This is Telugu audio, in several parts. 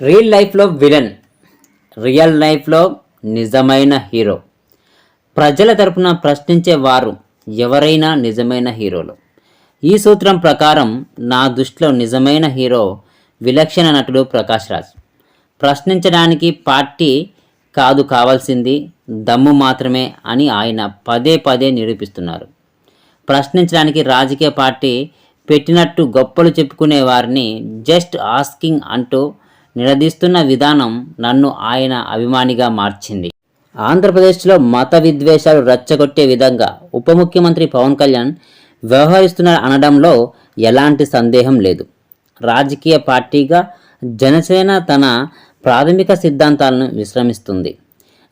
రియల్ లైఫ్లో విలన్ రియల్ లైఫ్లో నిజమైన హీరో. ప్రజల తరపున ప్రశ్నించే వారు ఎవరైనా నిజమైన హీరోలు. ఈ సూత్రం ప్రకారం నా దృష్టిలో నిజమైన హీరో విలక్షణ నటుడు ప్రకాష్ రాజ్. ప్రశ్నించడానికి పార్టీ కాదు కావాల్సింది దమ్ము మాత్రమే అని ఆయన పదే పదే నిరూపిస్తున్నారు. ప్రశ్నించడానికి రాజకీయ పార్టీ పెట్టినట్టు గొప్పలు చెప్పుకునే వారిని జస్ట్ ఆస్కింగ్ అంటూ నిలదీస్తున్న విధానం నన్ను ఆయన అభిమానిగా మార్చింది. ఆంధ్రప్రదేశ్లో మత విద్వేషాలు రచ్చగొట్టే విధంగా ఉప ముఖ్యమంత్రి పవన్ కళ్యాణ్ వ్యవహరిస్తున్నారు అనడంలో ఎలాంటి సందేహం లేదు. రాజకీయ పార్టీగా జనసేన తన ప్రాథమిక సిద్ధాంతాలను విశ్రమిస్తుంది.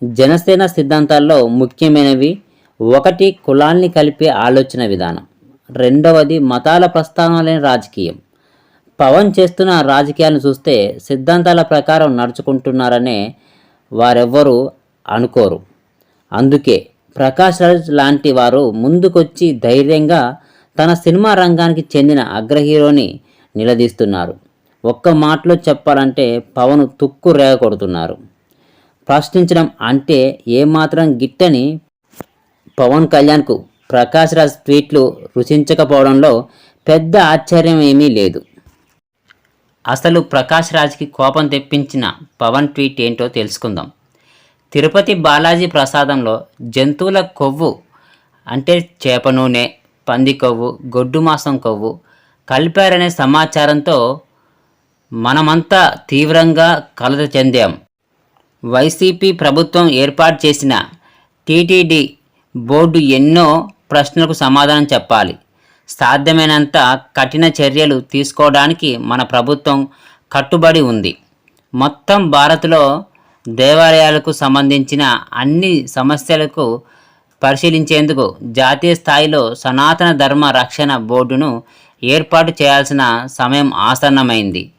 జనసేన సిద్ధాంతాల్లో ముఖ్యమైనవి ఒకటి కులాల్ని కలిపే ఆలోచన విధానం రెండవది మతాల ప్రస్థానాలైన రాజకీయం. పవన్ చేస్తున్న రాజకీయాలను చూస్తే సిద్ధాంతాల ప్రకారం నడుచుకుంటున్నారనే వారెవ్వరూ అనుకోరు. అందుకే ప్రకాష్ రాజ్ లాంటి వారు ముందుకొచ్చి ధైర్యంగా తన సినిమా రంగానికి చెందిన అగ్ర హీరోని నిలదీస్తున్నారు. ఒక్క మాటలో చెప్పాలంటే పవన్ తుక్కు రేగకొడుతున్నారు. ప్రశ్నించడం అంటే ఏమాత్రం గిట్టని పవన్ కళ్యాణ్కు ప్రకాష్ రాజ్ ట్వీట్లు రుచించకపోవడంలో పెద్ద ఆశ్చర్యం ఏమీ లేదు. అసలు ప్రకాష్ రాజ్కి కోపం తెప్పించిన పవన్ ట్వీట్ ఏంటో తెలుసుకుందాం. తిరుపతి బాలాజీ ప్రసాదంలో జంతువుల కొవ్వు అంటే చేప నూనె పంది కొవ్వు గొడ్డు మాంసం కొవ్వు కలిపారనే సమాచారంతో మనమంతా తీవ్రంగా కలత చెందాం. వైసీపీ ప్రభుత్వం ఏర్పాటు చేసిన టీటీడీ బోర్డు ఎన్నో ప్రశ్నలకు సమాధానం చెప్పాలి. సాధ్యమైనంత కఠిన చర్యలు తీసుకోవడానికి మన ప్రభుత్వం కట్టుబడి ఉంది. మొత్తం భారత్లో దేవాలయాలకు సంబంధించిన అన్ని సమస్యలకు పరిశీలించేందుకు జాతీయ స్థాయిలో సనాతన ధర్మ రక్షణ బోర్డును ఏర్పాటు చేయాల్సిన సమయం ఆసన్నమైంది.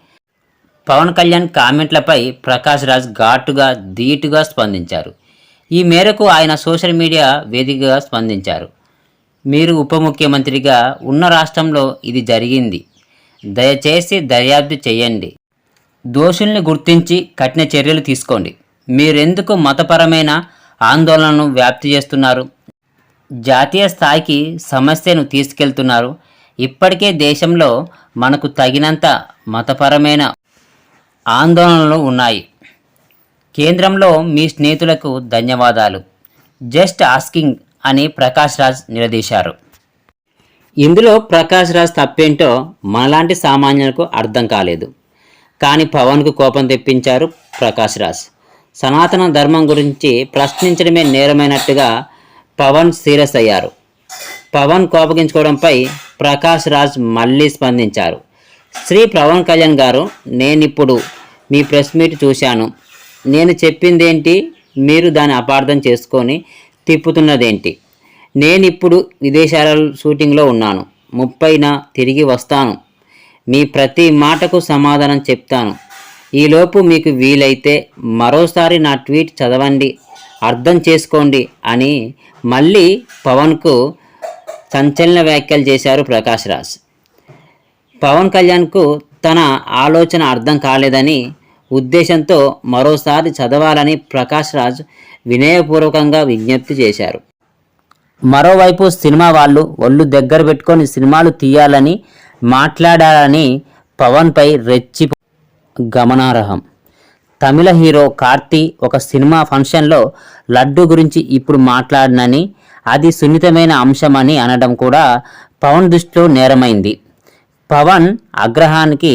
పవన్ కళ్యాణ్ కామెంట్లపై ప్రకాష్ రాజ్ ఘాటుగా ధీటుగా స్పందించారు. ఈ మేరకు ఆయన సోషల్ మీడియా వేదికగా స్పందించారు. మీరు ఉప ముఖ్యమంత్రిగా ఉన్న రాష్ట్రంలో ఇది జరిగింది. దయచేసి దర్యాప్తు చేయండి. దోషుల్ని గుర్తించి కఠిన చర్యలు తీసుకోండి. మీరెందుకు మతపరమైన ఆందోళనను వ్యాప్తి చేస్తున్నారు? జాతీయ స్థాయికి సమస్యను తీసుకెళ్తున్నారు. ఇప్పటికే దేశంలో మనకు తగినంత మతపరమైన ఆందోళనలు ఉన్నాయి. కేంద్రంలో మీ స్నేహితులకు ధన్యవాదాలు. జస్ట్ ఆస్కింగ్ అని ప్రకాష్ రాజ్ నిలదీశారు. ఇందులో ప్రకాష్ రాజ్ తప్పేంటో మనలాంటి సామాన్యులకు అర్థం కాలేదు. కానీ పవన్కు కోపం తెప్పించారు ప్రకాష్ రాజ్. సనాతన ధర్మం గురించి ప్రశ్నించడమే నేరమైనట్టుగా పవన్ సీరియస్ అయ్యారు. పవన్ కోపగించుకోవడంపై ప్రకాష్ రాజ్ మళ్ళీ స్పందించారు. శ్రీ పవన్ కళ్యాణ్ గారు నేనిప్పుడు మీ ప్రెస్ మీట్ చూశాను. నేను చెప్పిందేంటి? మీరు దాన్ని అపార్థం చేసుకొని తిప్పుతున్నదేంటి? నేను ఇప్పుడు విదేశాల షూటింగ్లో ఉన్నాను. ముప్పైన తిరిగి వస్తాను. మీ ప్రతి మాటకు సమాధానం చెప్తాను. ఈలోపు మీకు వీలైతే మరోసారి నా ట్వీట్ చదవండి అర్థం చేసుకోండి అని మళ్ళీ పవన్కు సంచలన వ్యాఖ్యలు చేశారు ప్రకాష్ రాజ్. పవన్ కళ్యాణ్కు తన ఆలోచన అర్థం కాలేదని ఉద్దేశంతో మరోసారి చదవాలని ప్రకాష్ రాజ్ వినయపూర్వకంగా విజ్ఞప్తి చేశారు. మరోవైపు సినిమా వాళ్ళు ఒళ్ళు దగ్గర పెట్టుకొని సినిమాలు తీయాలని మాట్లాడాలని పవన్పై రెచ్చి గమనార్హం. తమిళ హీరో కార్తీ ఒక సినిమా ఫంక్షన్లో లడ్డు గురించి ఇప్పుడు మాట్లాడినని అది సున్నితమైన అంశమని అనడం కూడా పవన్ దృష్టిలో నేరమైంది. పవన్ ఆగ్రహానికి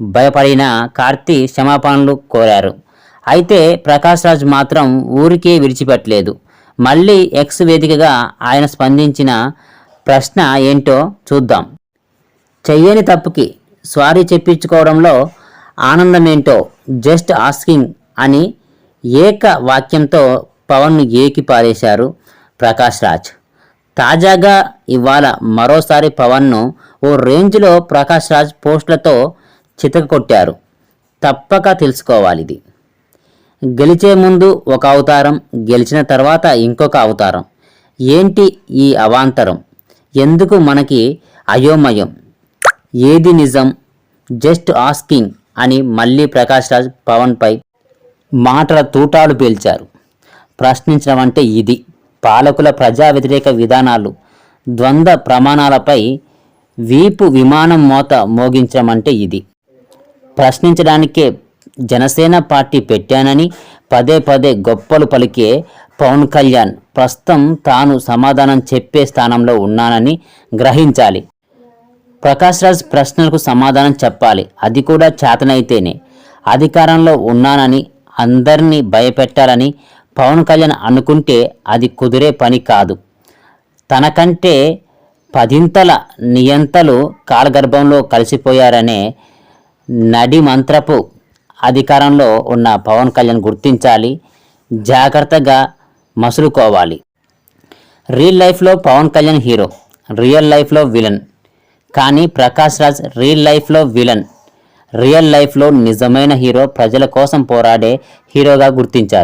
భయపడిన కార్తీ క్షమాపణలు కోరారు. అయితే ప్రకాష్ రాజ్ మాత్రం ఊరికే విడిచిపెట్టలేదు. మళ్ళీ ఎక్స్ వేదికగా ఆయన స్పందించిన ప్రశ్న ఏంటో చూద్దాం. చెయ్యని తప్పుకి సారీ చెప్పించుకోవడంలో ఆనందమేంటో జస్ట్ ఆస్కింగ్ అని ఏక వాక్యంతో పవన్ను ఏకి పారేశారు ప్రకాష్ రాజ్. తాజాగా ఇవాళ మరోసారి పవన్ను ఓ రేంజ్లో ప్రకాష్ రాజ్ పోస్టులతో చితకొట్టారు తప్పక తెలుసుకోవాలి ఇది. గెలిచే ముందు ఒక అవతారం గెలిచిన తర్వాత ఇంకొక అవతారం. ఏంటి ఈ అవాంతరం? ఎందుకు మనకి అయోమయం? ఏది నిజం? జస్ట్ ఆస్కింగ్ అని మళ్ళీ ప్రకాష్ రాజ్ పవన్పై మాటల తూటాలు పీల్చారు. ప్రశ్నించడం అంటే ఇది. పాలకుల ప్రజా వ్యతిరేక విధానాలు ద్వంద్వ ప్రమాణాలపై వీపు విమానం మోత మోగించడం అంటే ఇది. ప్రశ్నించడానికే జనసేన పార్టీ పెట్టానని పదే పదే గొప్పలు పలికే పవన్ కళ్యాణ్ ప్రస్తుతం తాను సమాధానం చెప్పే స్థానంలో ఉన్నానని గ్రహించాలి. ప్రకాష్ రాజ్ ప్రశ్నలకు సమాధానం చెప్పాలి. అది కూడా చేతనైతేనే. అధికారంలో ఉన్నానని అందరినీ భయపెట్టాలని పవన్ కళ్యాణ్ అనుకుంటే అది కుదిరే పని కాదు. తనకంటే పదింతల నియంతలు కాలగర్భంలో కలిసిపోయారనే నడి మంత్రపు అధికారంలో ఉన్న పవన్ కళ్యాణ్ గుర్తించాలి జాగ్రత్తగా మసులుకోవాలి. రియల్ లైఫ్లో పవన్ కళ్యాణ్ హీరో రియల్ లైఫ్లో విలన్. కానీ ప్రకాష్ రాజ్ రియల్ లైఫ్లో విలన్. రియల్ లైఫ్లో నిజమైన హీరో ప్రజల కోసం పోరాడే హీరోగా గుర్తించారు.